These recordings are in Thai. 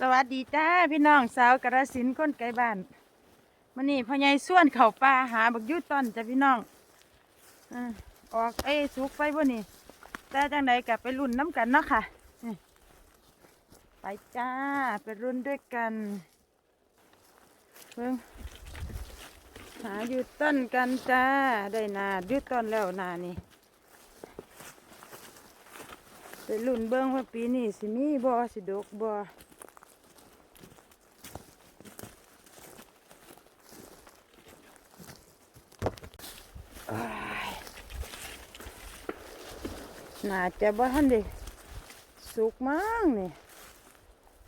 สวัสดีจ้าพี่น้องสาวกระสินคนไกลบ้านมันนี่พ่อใหญ่ส่วนเขาป่าหาบักยุต้นจ้ะพี่น้องอออกเอ้สุกไปบ่นี่แต่จังใดกับไปรุ่นน้ำกันเนาะค่ะไปจ้าไปรุ่นด้วยกันเพิ่งหายู่ต้นกันจ้าได้นายุต้นแล้วนานี่ไปรุ่นเบิ้งว่าปีนี้สิมีบ่สิดกบ่ น่าจะบ่ทันได้สุกมั้งนี่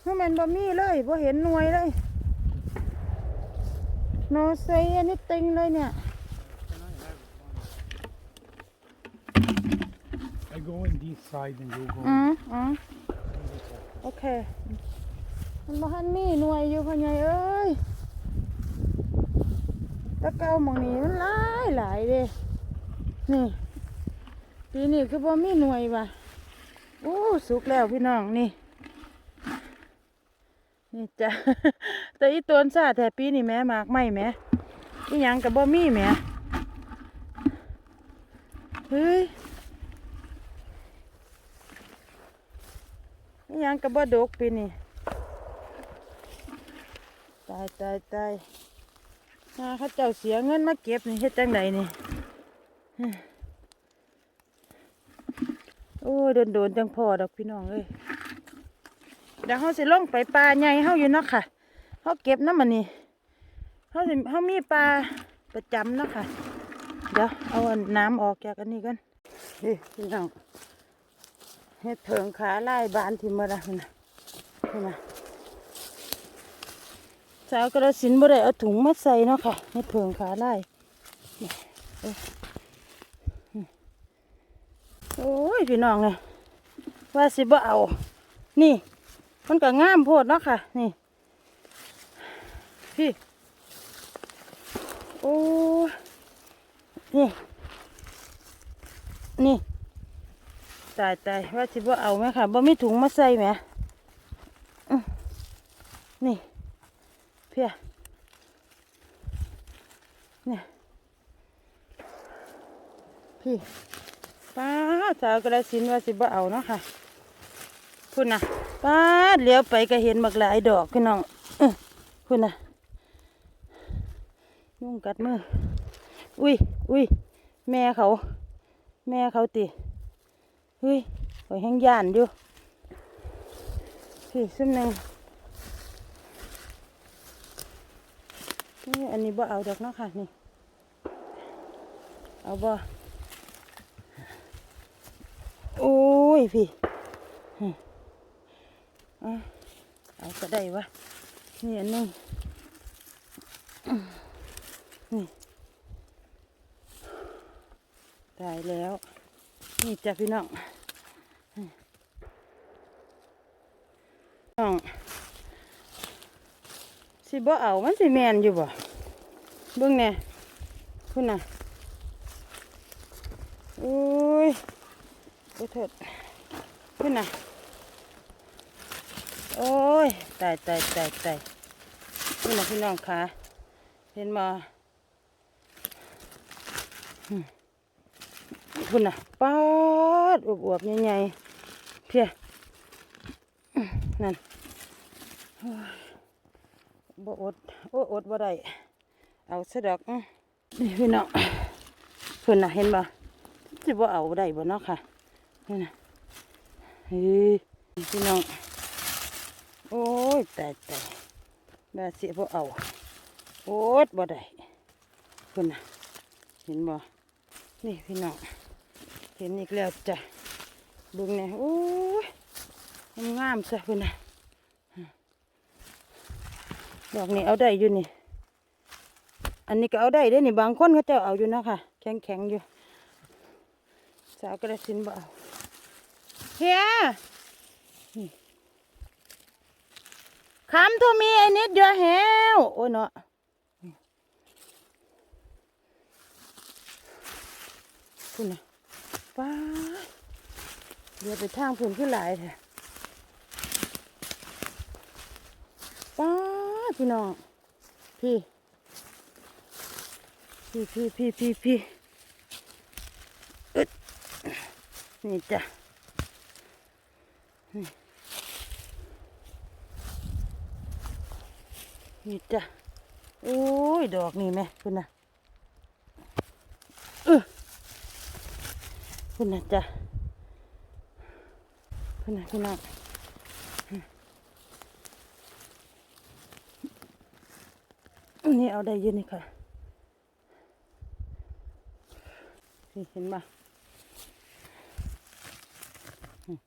เพราะมันบ่มีเลยบ่เห็นหน่วยเลย no say anything เลยเนี่ย I go in this side and you go อื in มอืม this side. โอเค มันบ่ทันมีหน่วยอยู่พ่อใหญ่เอ้ยแตะเก่าหมองนี้มันหลายหลายเด้นี่ ปีนี้คือบ่มีหน่วยว่ะโอ้สุกแล้วพี่น้องนี่ นี่จ้ะแต่อีตัวซาแต่ปีนี่แม่มากไม่แม่อีหยังกับบ่มีแม่เฮ้ยอีหยังกับบ่ดกปีนี่ตายตายตายถ้าเขาเจ้าเสียเงินมาเก็บนี่เฮ็ดจังไดนี่ย โอ้ยโดนโดนๆจังพอดอกพี่น้องเอ้ยเดี๋ยวเขาสิลงไปปลาใหญ่เขาอยู่เนาะค่ะเขาเก็บน้ำมันนี่เขาสิเขามีปลาประจำเนาะค่ะ เดี๋ยวเอาอันน้ำออกจากอันนี้กันพี่น้องเฮ็ดเถิงขาไล่บานที่มาละนี่นะนี่นะสาวกระสินบ่ได้เอาถุงมาใส่เนาะค่ะเฮ็ดเถิงขาไล่ โอ้ยพี่น้องเลยว่าสิบ่เอา นี่ มันก็งามโพดเนาะค่ะ นี่ พี่ โอ้นี่ นี่ ตายตายว่าสิบ่เอาไหมค่ะบ่มีถุงมาใส่ไหมนี่เพียเนี่ยพี่ ป้าสาวกระสินว่าสิบ่เอาเนาะค่ะคุณนะป้าเลี้ยวไปก็เห็นบักหลายดอกพี่น้องเออคุณนะยุ่งกัดมือ อุ้ยอุ้ยแม่เขา แม่เขาติเฮ้ยข่อยแห้งย่านอยู่พี่ซึ่งหนึ่งนี่อันนี้บ่เอาดอกเนาะค่ะนี่ เอาบ่ โอ้ยพี่เอาก็ได้วะนี่อันหนึงนี่ตายแล้ว นี่จ้ะพี่น้องน้องสิบ่เอามันสิแมนอยู่บ่เบิ่งแน่คุณน่ะโอ้ย โอ้ยเถิดคุณน่ะโอ้ยตายตายตายตายนี่นะพี่น้องคะเห็นมาคุณนะป๊าดอวบๆใหญ่ๆเพียนั่นบ่อดโอ้อดบ่ได้เอาซะดอกนี่พี่น้องคุณนะเห็นบ่สิบ่เอาได้บ่เนาะค่ะ นี่น่ะเฮ้ยพี่น้อง โอ้ยตายตายแม่เสียบ่เอา โอ๊ดบ่ได้คุณน่ะเห็นบ่นี่พี่น้อง เห็นอีกแล้วจ้ะบิ่งเนี่ยโอ้ยงามซะคุณน่ะดอกนี้เอาได้อยู่นี่ อันนี้ก็เอาได้เด้นี่บางคนเขาจ้าเอาอยู่นะค่ะ แข็งๆอยู่ สาวกระสินบ่เอา เฮีย Come to me, I need your help. โอ้เนาะคุณนะป้าเดี๋ยวไปทางผุนขึ้นหลายแท้พี่น้อง พี่ พี่พี่พี่พี่พี่อึดนี่จ้ะ นี่จ้ะโอ้ย ดอกนี่แม่คุณน่ะเออคุณน่ะจ้ะคุณน่ะพี่น้องอันนี่เอาได้ยืนนี่ค่ะ นี่เห็นปะอืม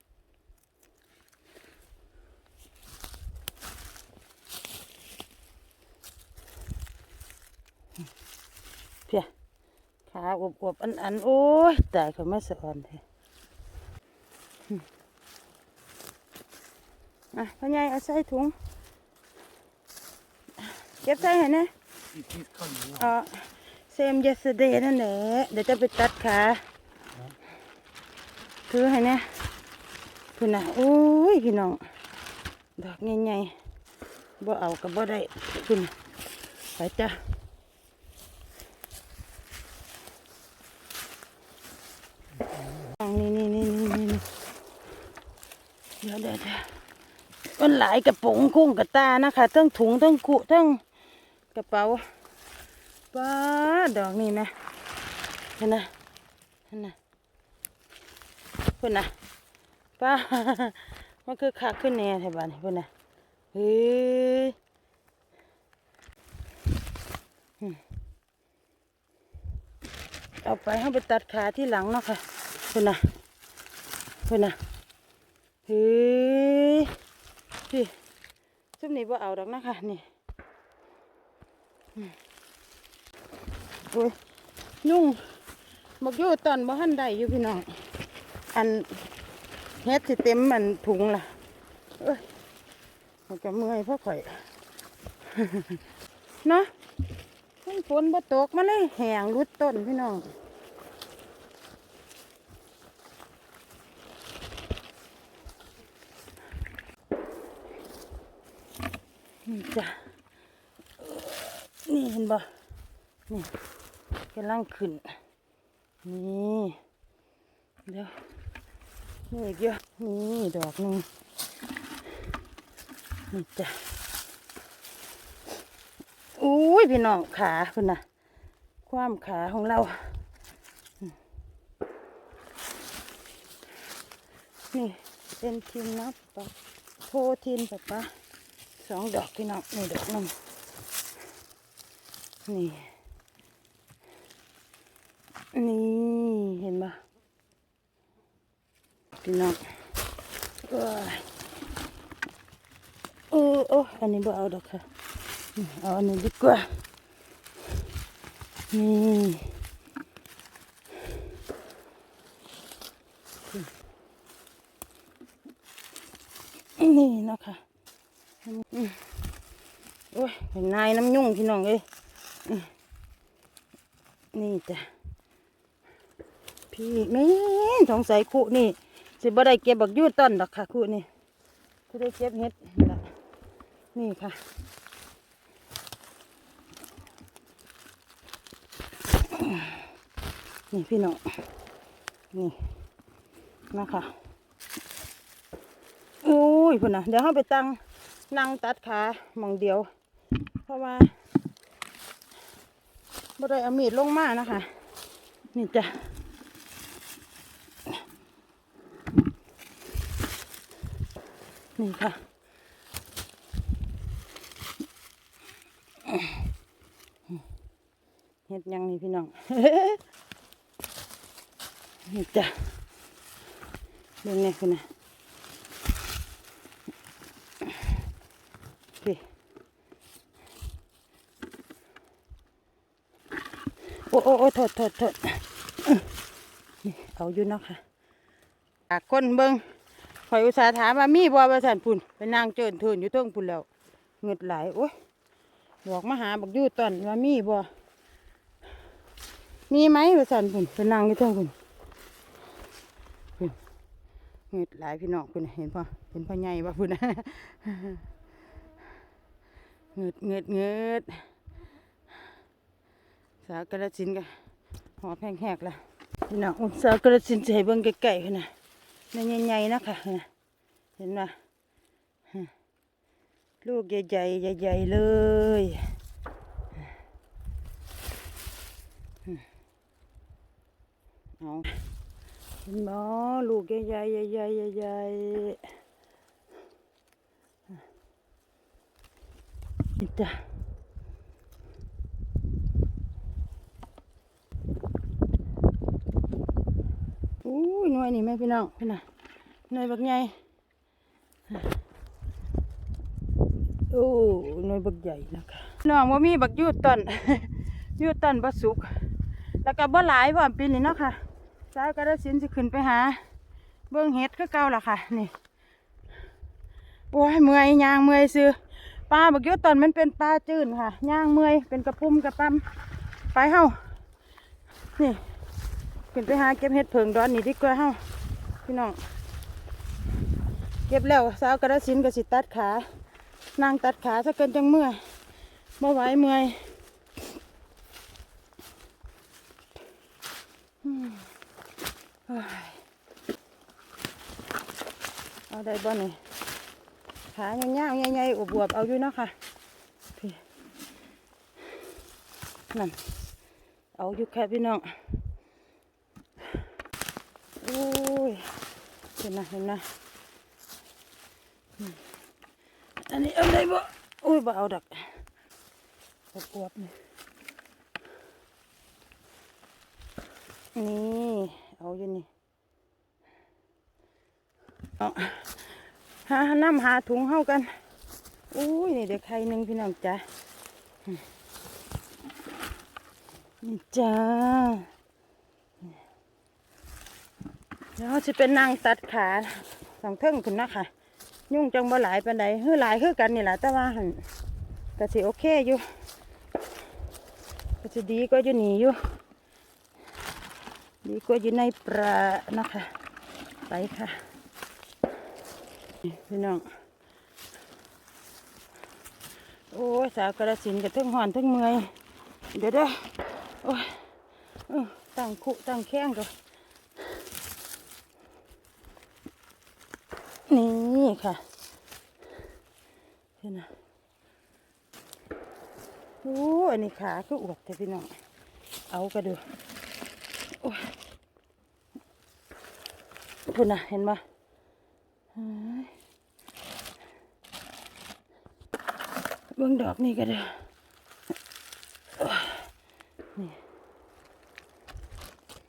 เพีย ขาอวบๆอันๆโอ้ยตายเขาไม่สะอ่อนแท้อืมอะพ่อใหญ่เอาใส่ถุงเก็บใส่ให้นะ It is coming. เออ same yesterday นั่นแหละเดี๋ยวจะไปตัดขาถือให้เนี่ยพี่น่ะโอ้ยพี่น้องดอกใหญ่ๆบ่เอากับบ่ได้พี่น่ะไปจ้ะนี่นี่นี่นี่นี่นี่เดี๋ยวเดี๋ยวเดี๋ยวมัน หลายกระป๋องกุ้งกระตานะคะทั้งถุงทั้งกุทั้งกระเป๋าป้าดอกนี่นะเห็นนะเห็นนะเพื่อนนะป้ามันคือคักขึ้นแน่แถวบ้านเพื่อนนะเฮ้ยอืมเอาไปให้ไปตัดขาที่หลังเนาะค่ะเพื่อนนะเพื่อนนะเฮ้ย พี่ซุมนี้บ่เอาดอกนะคะนี่โอ้ยยุ่งบักโยตอนบ่หันได้อยู่พี่น้อง อันเฮ็ดสิเต็มมันถุงล่ะเอ้ยมันจะเมื่อยเพราะข่อยเนาะฝนบ่ตกมาเลยแหงรุดต้นพี่น้อง นี่จ้ะนี่เห็นบ่นี่กำลังขึ้น นี่เดี๋ยวนี่อีกเยอะนี่ดอกหนึ่งนี่จ้ะอุ้ยพี่น้องขาคุณน่ะความขาของเรา นี่เป็นทีมนับปะโพทีนปะปะ สองดอกพี่น้องนี่ดอกหนึ่งนี่ นี่เห็นปะพี่น้องเอ้ยเออโอ้อันนี้บ่เอาดอกค่ะอืมเอาอันนี้ดีกว่านี่นี่เนาะค่ะอืม โอ้ยเป็นนายน้ำยุ่งพี่น้องเอ้ยนี่จ้ะพี่แม่นสงสัยคู่นี่ สิบ่ได้เก็บบักยูต้นดอกค่ะคู่นี่จะได้เก็บเห็ดนี่ล่ะนี่ค่ะนี่พี่น้องนี่นะคะโอ้ยพุ่นนะเดี๋ยวเราไปตั้ง นั่งตัดขาหมองเดียว เพราะว่าบ่ได้เอามีดลงมานะคะ นี่จ้ะนี่ค่ะเฮ็ดยังนี่พี่น้องนี่จ้ะเบิ่งนี่คุณนะพี่ โอ้โอ้โอ้โทษโทษโทษอื้อนี่เอาอยู่เนาะค่ะปากคนเบิงข่อยอุตส่าห์ถามว่ามีบ่ว่าสันพุ่นไปนั่งเจินเทินอยู่เทิงพุ่นแล้วเงืดไหลโอ้ยบอกมาหาบักอยู่ตอนว่ามีบ่มีไหมว่าสันพุ่นไปนั่งอยู่เทิงพุ่นพุ่นเงืดไหลพี่น้องพุ่นเห็นป่ะเห็นพ่อใหญ่ป่ะพุ่นเงืดเงืดเงืด สาวกระสินกันหอแห้งแหกละพี่น้องอุ้ยสาวกระสินธุ์สิให้เบิ่งไกลๆค่ะนะในใหญ่ๆนะคะนะเห็นไหมลูกใหญ่ๆใหญ่ๆเลยเอาเห็นบ่ลูกใหญ่ใหญ่ใหญ่ๆนี่จ้ะ อู้ยหน่วยนี่แม่พี่น้องพี่น่ะหน่วยบักใหญ่โอ้หน่วยบักใหญ่นะคะน้องว่ามีบักยูต้นยูต้นบ่สุก แล้วก็บ่หลายพร้อปีนี้เนาะค่ะสาวกระสินธุ์สิขึ้นไปหา เบิ่งเห็ดคือเก่าล่ะค่ะ นี่โอ้ยเมื่อยยางเมื่อยซื้อปลาบักยูต้นมันเป็นปลาจืดค่ะยางเมื่อยเป็นกระปุ่มกระปั๊มไปเฮานี่ ขึ้นไปหาเก็บเห็ดเผิงดอนนี่ดีกว่าเฮาพี่น้องเก็บแล้วสาวกระสินธุ์ก็สิตัดขานั่งตัดขาซะเกินจังเมื่อยบ่ไหวเมื่อยเอาได้บ่นี่ขาเงี้ยวๆใหญ่ๆอบวบเอาอยู่เนาะค่ะพี่นั่นเอาอยู่แค่พี่น้อง อ้ยเห็นนะเห็นนะอันนี้เอาได้บ่โอ้ยบ่เอาดักอวบๆนี่นี่เอาอยู่นี่เอาหาน้ำหาถุงเฮากันอุ้ยนี่เดี๋ยวใครหนึ่งพี่น้องจ้ะนี่จ้า เดี๋ยวจะเป็นนางตัดขาสองเทิงคุณนะค่ะ ยุ่งจังบ่หลายปานใดเฮือหลายคือกันนี่แหละแต่ว่าหันก็สิโอเคอยู่ก็สิดีกว่าอยู่นี่อยู่ ดีกว่าอยู่ในปลานะคะไปค่ะนี่พี่น้องโอ้สาวกระสินกับทั้งหอนทั้งเมยเดี๋ยวเด้อโอ้ยตั้งคุตั้งแข้งก่อน นี่ ค่ะเห็นนะโอ้อันนี้ขาคืออวบแต่พี่น้องเอากระดูโอ้ยคุณน่ะเห็นปะเฮ้ยเบิ่งดอกนี่ก็เด้นี่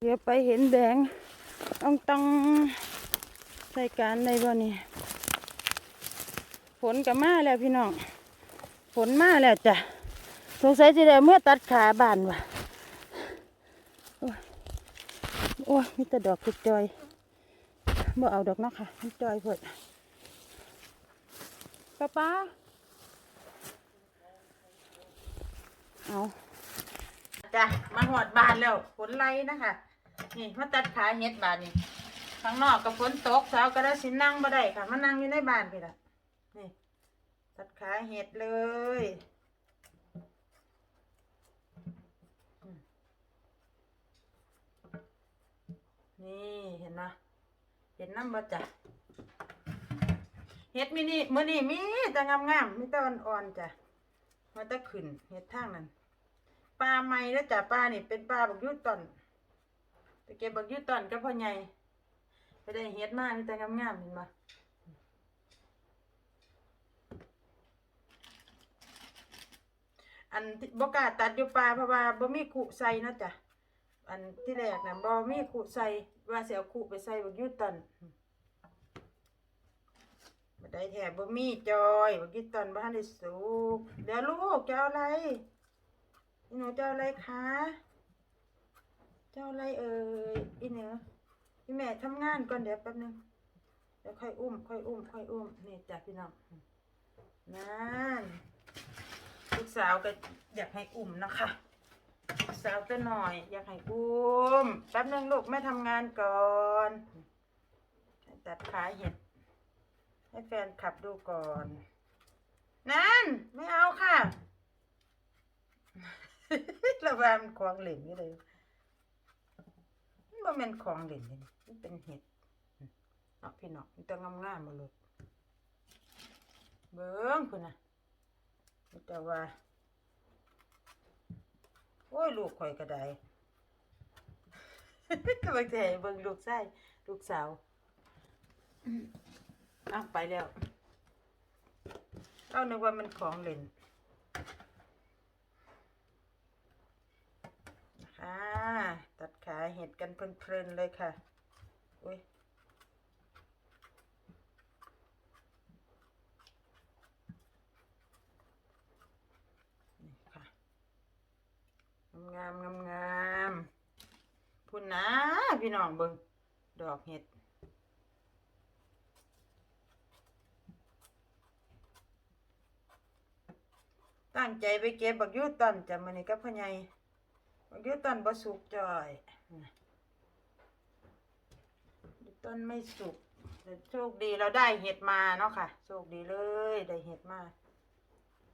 เดี๋ยวไปเห็นแดงต้องต้องใส่การในบ่นี่ ฝนก็มาแล้วพี่น้องฝนมาแล้วจ้ะสงสัยจะได้เมื่อตัดขาบานว่ะโอ้ยมีแต่ดอกกุดจอยบ่เอาดอกเนาะค่ะมันจอยเพิ่นป้าป้าเอาจ้ะมาหอดบานแล้วฝนไล่นะคะนี่มาตัดขาเฮ็ดบานนี่ข้างนอกกับฝนตกสาวก็ได้สินั่งบ่ได้ค่ะมานั่งอยู่ในบ้านพี่ละ นี่ตัดขาเห็ดเลยนี่เห็นนะเห็นน้ำบ่จ้ะเห็ดมินี่มือนี้มีแต่งามๆมีแต่อ่อนๆจ้ะมาแตะขึ้นเห็ดทางนั้นปลาใหม่แล้วจ้ะปลานี่เป็นปลาบักยุตอนไปเก็บบักยุตอนก็พ่อใหญ่ไปได้เฮ็ดมามีแต่งามๆเห็นปะ อันที่บกล้าตัดอยู่ป่าเพราะว่าบ่มีขุใส่นะจ้ะอันที่แรกนะบ่มีขุใส่ว่าสิเอาขุไปใส่บักยูตันบ่ได้แท้บ่มีจอยบักยูตันบ่ทันได้สุกเดี๋ยวลูกจะเอาอะไรอีหนูจะเอาอะไรคะจะเอาอะไรเอ่ยอีเนือพี่แม่ทำงานก่อนเดี๋ยวแป๊บนึงเดี๋ยวค่อยอุ้มค่อยอุ้มค่อยอุ้มนี่จ้ะพี่น้องนั่น ลูกสาวก็อยากให้อุ่มนะคะสาวจะหน่อย อยากให้อุ่มแป๊บนึงลูกแม่ทำงานก่อนตัดขาเห็ด ให้แฟนขับดูก่อน นั่น ไม่เอาค่ะระวางของเหล่นนี่เลยม่นเป็นของเหล่นนี่เป็นเห็ดเนาะพี่เนาะมันตัวงามๆมาเลยเบิ้งคุณนะ แต่ว่า โอ้ย ลูกข่อยก็ได้กำลังจะให้เบิ่งลูกชายลูกสาวอ้าวไปแล้วเอานึกว่ามันของเล่นค่ะตัดขาเห็ดกันเพลินๆเลยค่ะ อุ้ยนี่ค่ะ งามงามงามพุ่นนะพี่น้องเบิ่งดอกเห็ดตั้งใจไปเก็บบักยูตันจะมื้อนี้กับพ่อใหญ่บักยูตันบ่สุกจ่อยตันไม่สุกแต่โชคดีเราได้เห็ดมาเนาะค่ะ โชคดีเลยได้เห็ดมา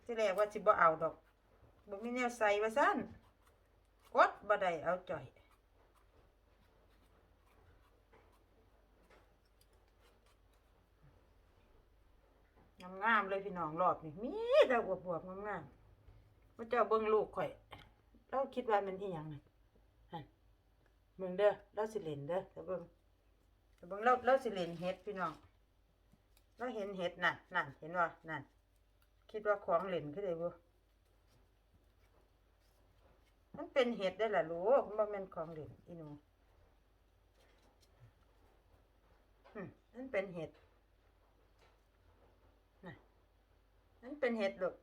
ที่แรกว่าสิบ่เอาดอกบ่มีแนวใส่ว่าซั่น กดบ่ได้เอาจ่อย งามๆเลยพี่น้องรอบนี่มีแต่อวบๆงามๆมาเจ้าเบิ่งลูกข่อย เราคิดว่ามันอีหยังน่ะหั่นเบิ่งเด้อเราสิเล่นเด้อแต่เบิ่งแต่เบิ่งเราเราสิเล่นเฮ็ดพี่น้อง เราเห็นเฮ็ดนั่นนั่นเห็นว่านั่น คิดว่าของเล่นคือได้บ่ มันเป็นเห็ดได้ล่ะลูกมันบ่แม่นของเล่นอีนูอืมมันเป็นเห็ดนั่นเป็นเห็ดลูก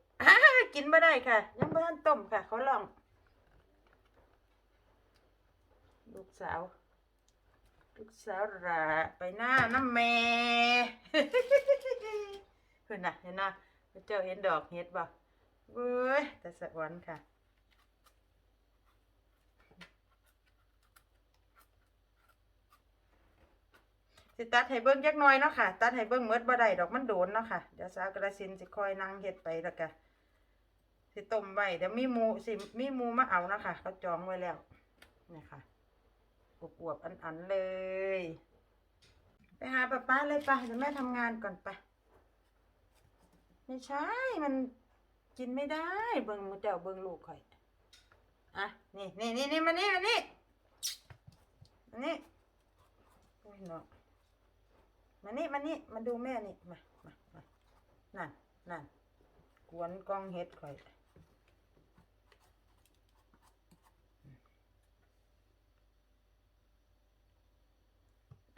กินไม่ได้ค่ะ ยังไม่ทันต้มค่ะ เขาลอง ลูกสาว ลูกสาวหลาไปหน้าน้ำแม่เห็นนะเห็นนะเจ้าเห็นดอกเห็ดบ่เว้ยแต่สวรรค์ค่ะ สิตัดให้เบิ้งจักน่อยเนาะค่ะ ตัดให้เบิ้งเมดบ่ได้ดอกมันโดนเนาะค่ะ เดี๋ยวสาวกระสินสิคอยนั่งเฮ็ดไปแล้วก็สิต้มไว้เดี๋ยวมีหมูสิมีหมูมาเอานะคะเขาจองไว้แล้วนี่ค่ะอวบๆอันๆเลย ไปหาป้าป้าเลยไปเดี๋ยวแม่ทำงานก่อนไป ไม่ใช่ มันกินไม่ได้ เบิ้งมือเจ้าเบิ้งลูกข่อย อะ นี่นี่นี่นี่มานี่มานี่มานี่โอ้ยเนาะ มานี่มานี่มาดูแม่นี่มามามานั่นนั่นกวนกองเห็ดข่อย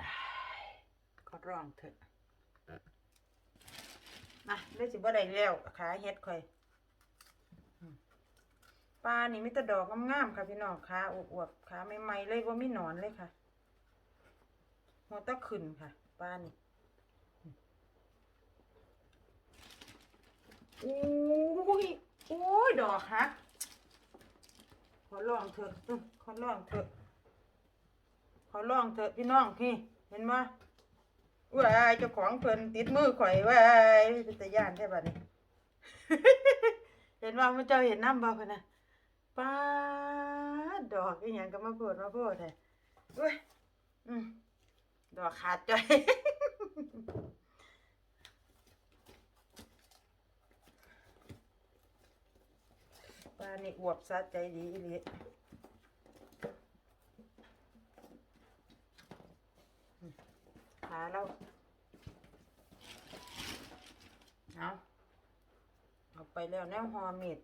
อ้ายขอร้องเถอะมาได้สิบ่ได้แล้วขาเห็ดข่อยอืมปลานี่มีแต่ดอกงามๆค่ะพี่น้องขาอวบๆขาใหม่ๆเลยว่ามีหนอนเลยค่ะหัวตะขึ้นค่ะ ปลานี่โอ้ยโอ้ยดอกฮักขอลองเถอะอื้อขอลองเถอะขอลองเถอะพี่น้องพี่เห็นไหมว้ายเจ้าของเพิ่นติดมือข่อยว้ายเป็นตะย่านแท้บัดนี้ เห็นว่ามันเจ้าเห็นน้ำบ่เพิ่นน่ะป้าดดอกอีหยังก็มาโพดมาโพดแท้เว้ยอืม ดอกขาดจ้อยปลานี่อวบสะใจดีอีหลีอืมขาเราเอาเอาไปแล้วแนวหอเม็ด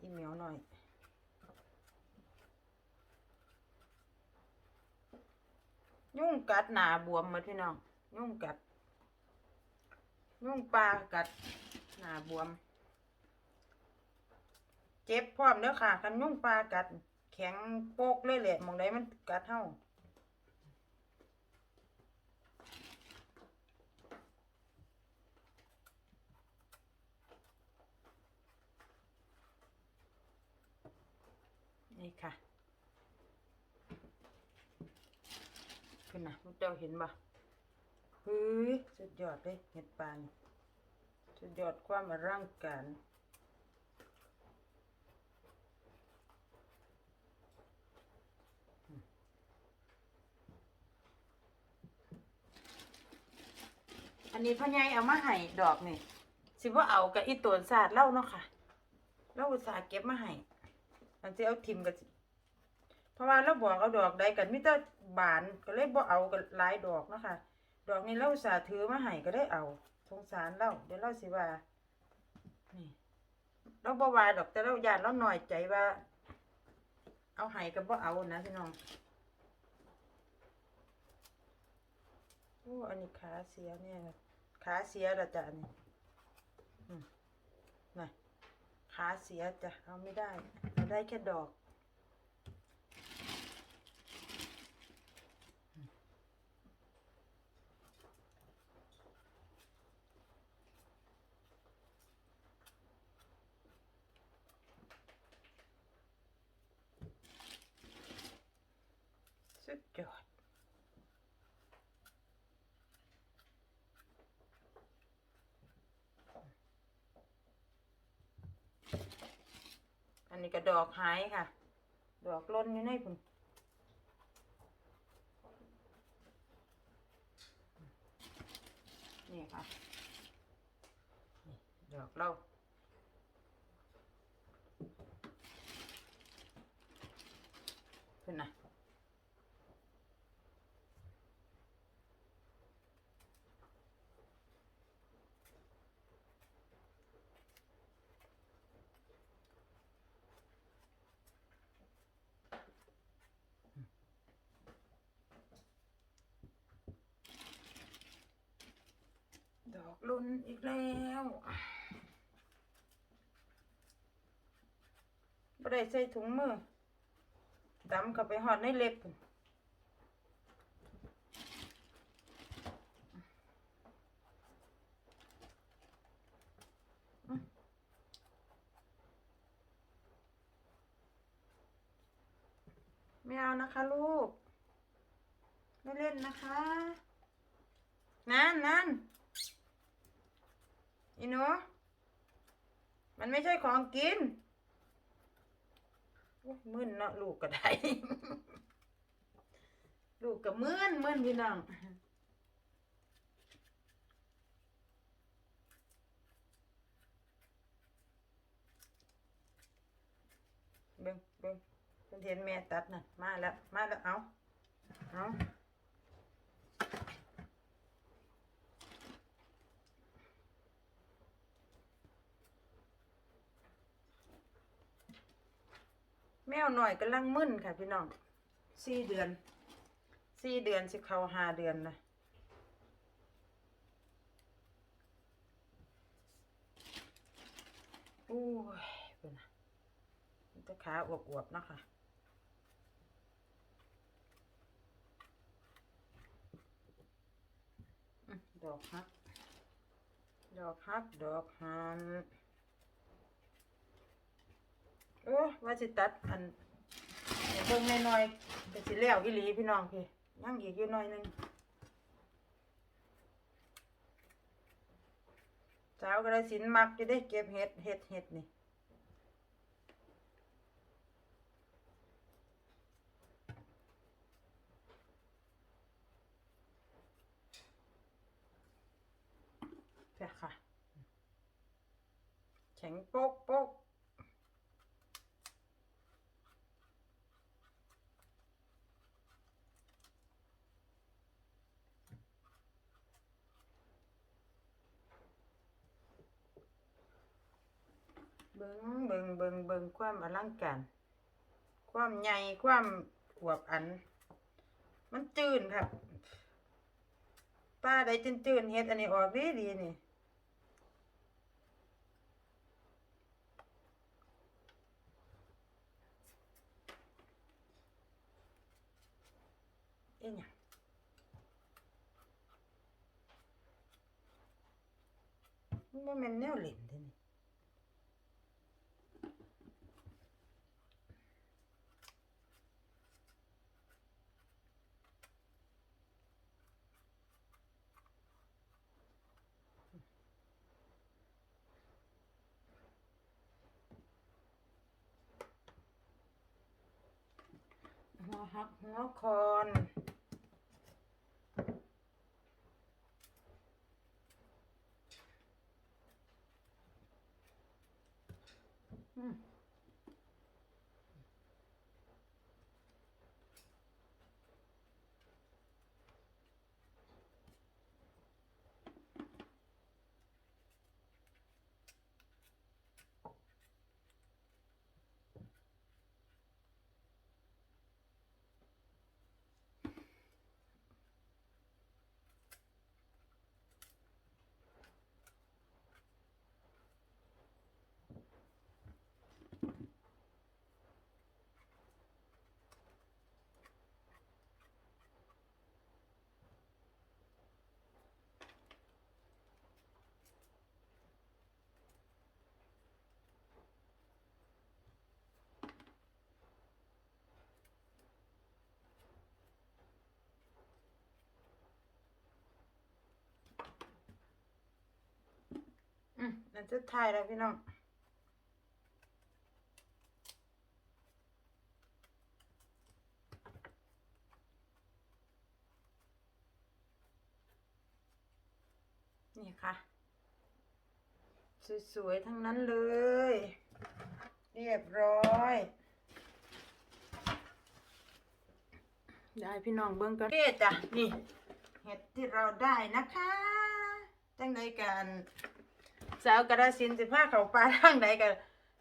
อีเหมียวหน่อย ยุ่งกัดหนาบวมหมาพี่น้อง ยุ่งกัด ยุ่งปลากัดหนาบวม เจ็บพร้อมเด้อค่ะคันยุ่งปลากัด แข็งโปกเลยแหละมองใดมันกัดเฮานี่ค่ะ ขึ้นนะลูกเจ้าเห็นปะเฮ้ยสุดยอดเลยเห็ดปลานสุดยอดความร่างการอันนี้พ่อใหญ่เอามาให้ดอกนี่สิว่าเอากับอีตัวสาสตร์เล่าเนาะค่ะเล่าสาสตร์เก็บมาให้มันจะเอาทิมกับ เพราะว่าเราบอกเอาดอกใดกันมิแต่บานก็เลยบ่เอากันหลายดอกนะคะดอกนี้เราสาถือมาให้ก็ได้เอาสงสารเราเดี๋ยวเราสิว่านี่เราบ่ว่าดอกแต่เราญาติเราหน่อยใจว่า เอาให้ก็บ่เอานะพี่น้องโอ้อันนี้ขาเสียเนี่ยขาเสียละจ้ะอันนี้อืมน่ะขาเสียจ้ะเอาไม่ได้เอาได้แค่ดอก นี้ก็ดอกหายค่ะ ดอกล้นอยู่ในผุนนี่ค่ะดอกเราเพื่อนนะ นอีกแล้วบ่ได้ใส่ถุงมือดำเข้าไปหอดในเล็บไม่เอานะคะลูก ไม่เล่นนะคะ นั่นนั่น อีหนูมันไม่ใช่ของกินมึนเนาะลูกก็ได้ ลูกก็มึนมึนพี่น้องเบิ่งเบิ่งเพิ่นเห็นแม่ตัดน่ะมาแล้ว มาแล้วเอาเอา แมวหน่อยกำลังมึนค่ะพี่น้องสี่เดือนสี่เดือนสิเขาห้าเดือนนะอู้ยเป็นนะมันจะขาอวบๆนะคะดอกฮักดอกฮักดอกหัน โอ้ว่าสิตัดอันเบิ่งหน่อยๆก็สิแล้วอีหลีพี่น้องพี่ยังอีกอยู่หน่อยหนึงสาวกระสินมักจะได้เก็บเห็ดเห็ดเห็ดนี่เจ้ะค่ะ แข็งโป๊กโป๊ก เบิงเบิงเบิงเบิงความอลังการความใหญ่ความอวบอัน มันจืนครับป้าได้จืนจืนเฮ็ดอันนี้ออกดีดีนี่เอ็นยังมันบ่แม่นแนวเล่นเด้นี่ หักหัวคอน อืมนั่นจะถ่ายแล้วพี่น้องนี่ค่ะ สวยๆ ทั้งนั้นเลย เรียบร้อย ได้พี่น้องเบิ้งกันเอ๊จ้ะนี่ เห็ดที่เราได้นะคะ จังใดกัน สาวกระสินสิพาเขาปลาทางไหนกัน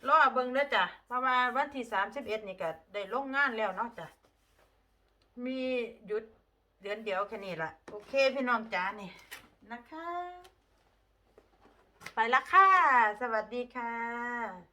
รอเบิ้งเด้อจ้ะเพราะว่าวันที่สามสิบเอ็ดนี่ก็ได้ลงงานแล้วเนาะจ้ะมีหยุดเดือนเดียวแค่นี้ละโอเคพี่น้องจ้านี่นะคะ ไปละค่ะ สวัสดีค่ะ